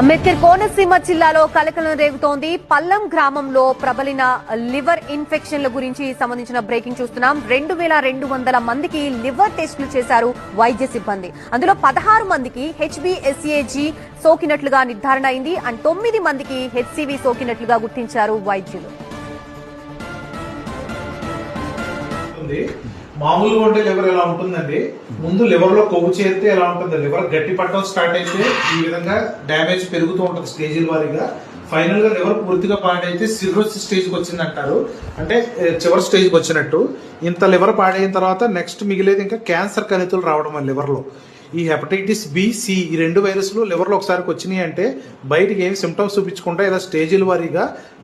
అంబేద్కర్ కోనసీమ జిల్లాలో కలకలం రేగుతోంది. పల్లం గ్రామంలో ప్రబలిన లివర్ ఇన్ఫెక్షన్ల గురించి సంబంధించిన బ్రేకింగ్ చూస్తున్నాం. రెండు వేల రెండు వందల మందికి లివర్ టెస్టులు చేశారు వైద్య సిబ్బంది. అందులో పదహారు మందికి హెచ్బిఎస్ఏజీ సోకినట్లుగా నిర్ధారణ అయింది. అండ్ తొమ్మిది మందికి హెచ్సివి సోకినట్లుగా గుర్తించారు వైద్యులు. ఉంటుంది మామూలుగా ఉంటే లివర్ ఎలా ఉంటుందండి? ముందు లివర్లో కొవ్వు చేరితే ఎలా ఉంటుంది లివర్ గట్టి పట్టడం స్టార్ట్ అయితే ఈ విధంగా డ్యామేజ్ పెరుగుతూ ఉంటుంది స్టేజీల వారీగా. ఫైనల్గా లివర్ పూర్తిగా పాడైతే సిరోసిస్ స్టేజ్కి వచ్చింది అంటారు అంటే చివరి స్టేజ్కి వచ్చినట్టు. ఇంత లివర్ పాడైన తర్వాత నెక్స్ట్ మిగిలేదు ఇంకా క్యాన్సర్ కణితులు రావడం లివర్లో ఈ హెపటైటిస్ బి సి ఈ రెండు వైరస్లు లివర్లో ఒకసారికి వచ్చినాయి అంటే బయటికి ఏమి సిమ్టమ్స్ చూపించకుండా ఇలా స్టేజీల వారీగా